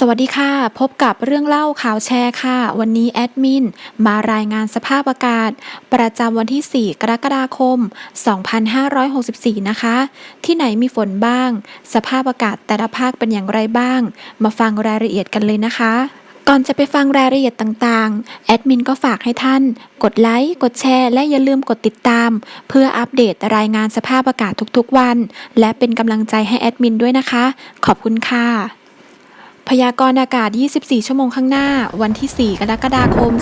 สวัสดีค่ะ พบกับเรื่องเล่าข่าวแชร์ค่ะ วันนี้แอดมิน มารายงานสภาพอากาศ ประจำวันที่ 4 กรกฎาคม 2564 นะคะ ที่ไหนมีฝนบ้าง สภาพอากาศแต่ละภาคเป็นอย่างไรบ้าง มาฟังรายละเอียดกันเลยนะคะก่อนจะไปฟังรายละเอียดต่างๆ แอดมินก็ฝากให้ท่าน กดไลค์ กดแชร์ และอย่าลืมกดติดตาม เพื่ออัปเดตรายงานสภาพอากาศทุกๆวัน และเป็นกำลังใจให้แอดมินด้วยนะคะ ขอบคุณค่ะ พยากรณ์อากาศ 24 ชั่วโมงข้างหน้า วันที่ 4 กรกฎาคม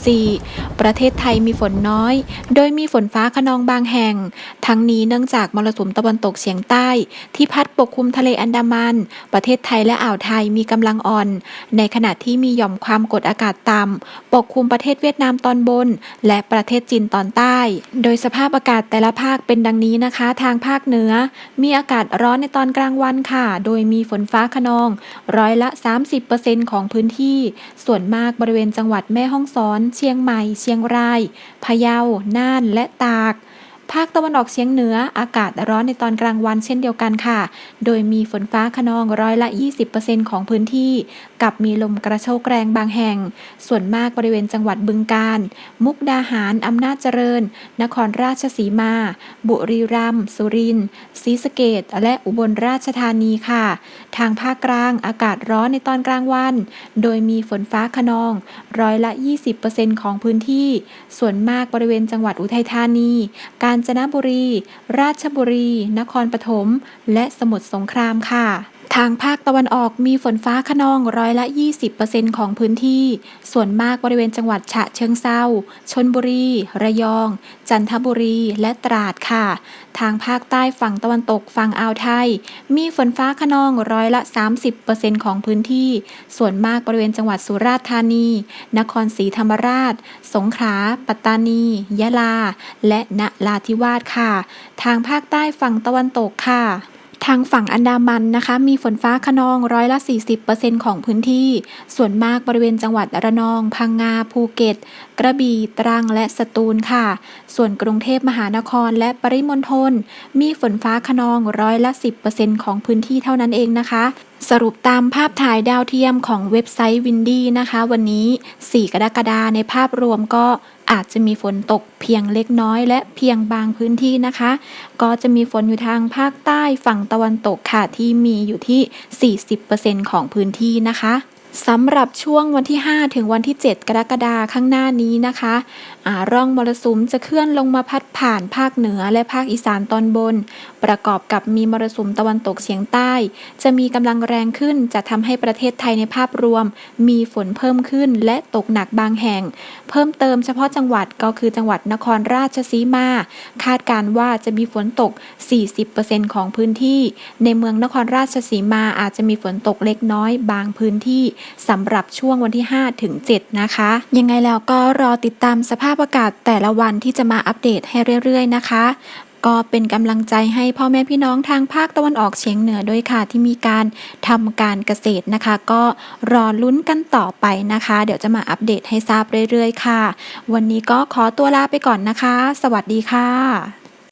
2564 ประเทศไทยมีฝนน้อย โดยมีฝนฟ้าขนองบางแห่ง ทั้งนี้เนื่องจากมรสุมตะวันตกเฉียงใต้ ที่พัดปกคลุมทะเลอันดามัน ประเทศไทยและอ่าวไทยมีกำลังอ่อน ในขณะที่มีหย่อมความกดอากาศต่ำ ปกคลุมประเทศเวียดนามตอนบน และประเทศจีนตอนใต้ โดยสภาพอากาศแต่ละภาคเป็นดังนี้นะคะ ทางภาคเหนือ มีอากาศร้อนในตอนกลางวันค่ะ โดยมีฝนฟ้าขนองร้อยละ 30%ของพื้นที่ ส่วนมากบริเวณจังหวัดแม่ฮ่องสอน เชียงใหม่ เชียงราย พะเยา น่าน และตาก ภาคตะวันออกเฉียงเหนืออากาศร้อนในตอนกลางวันเช่นเดียวกันค่ะ โดยมีฝนฟ้าขนองร้อยละ 20%ของพื้นที่ กับมีลมกระโชกแรงบางแห่ง ส่วนมากบริเวณจังหวัดบึงกาฬ มุกดาหาร อำนาจเจริญ นครราชสีมา บุรีรัมย์ สุรินทร์ ศรีสะเกษและอุบลราชธานีค่ะ ทางภาคกลางอากาศร้อนในตอนกลางวัน โดยมีฝนฟ้าขนองร้อยละ 20%ของพื้นที่ ส่วนมากบริเวณจังหวัดอุทัยธานี การญจนบุรี ราชบุรี นครปฐม และสมุทรสงครามค่ะ ทางภาคตะวันออกมีฝนฟ้าขนองร้อยละ 20%ของพื้นที่ ส่วนมากบริเวณจังหวัดฉะเชิงเซาชนบุรี ระยอง จันทบุรี และตราดค่ะ ทางภาคใต้ฝั่งตะวันตกฝั่งอ่าวไทย มีฝนฟ้าขนองร้อยละ 30%ของพื้นที่ ส่วนมากบริเวณจังหวัดสุราษฎร์ธานี นครศรีธรรมราช สงขลา ปัตตานี ยะลา และนราธิวาสค่ะ ทางภาคใต้ฝั่งตะวันตกค่ะ ทางฝั่งอันดามันนะคะ มีฝนฟ้าขนองร้อยละ 40%ของพื้นที่ ส่วนมากบริเวณจังหวัดระนอง พังงา ภูเก็ต กระบี่ ตรัง และสตูลค่ะ ส่วนกรุงเทพมหานครและปริมณฑล มีฝนฟ้าขนองร้อยละ 10%ของพื้นที่เท่านั้นเองนะคะสรุปตามภาพถ่ายดาวเทียมของเว็บไซต์วินดี้นะคะ วันนี้ 4 กรกฎาในภาพรวมก็อาจจะมีฝนตกเพียงเล็กน้อยและเพียงบางพื้นที่นะคะ ก็จะมีฝนอยู่ทางภาคใต้ฝั่งตะวันตกค่ะที่มีอยู่ที่ 40%ของพื้นที่นะคะ สำหรับช่วงวันที่ 5 ถึงวันที่ 7 กรกฎาคมข้างหน้านี้นะคะอ่าร่องมรสุมจะเคลื่อนลงมาพัดผ่านภาคเหนือและภาคอีสานตอนบน ประกอบกับมีมรสุมตะวันตกเฉียงใต้ จะมีกำลังแรงขึ้นจะทำให้ประเทศไทยในภาพรวม มีฝนเพิ่มขึ้นและตกหนักบางแห่ง เพิ่มเติมเฉพาะจังหวัดก็คือจังหวัดนครราชสีมา คาดการณ์ว่าจะมีฝนตก 40%ของพื้นที่ ในเมืองนครราชสีมาอาจจะมีฝนตกเล็กน้อยบางพื้นที่สำหรับช่วงวันที่ 5 ถึง 7 นะคะ ยังไงแล้วก็รอติดตามสภาพอากาศแต่ละวันที่จะมาอัปเดตให้เรื่อยๆ นะคะก็เป็นกำลังใจให้พ่อแม่พี่น้องทางภาคตะวันออกเฉียงเหนือด้วยค่ะ ที่มีการทำการเกษตรนะคะ ก็รอลุ้นกันต่อไปนะคะ เดี๋ยวจะมาอัปเดตให้ทราบเรื่อยๆ ค่ะ วันนี้ก็ขอตัวลาไปก่อนนะคะ สวัสดีค่ะ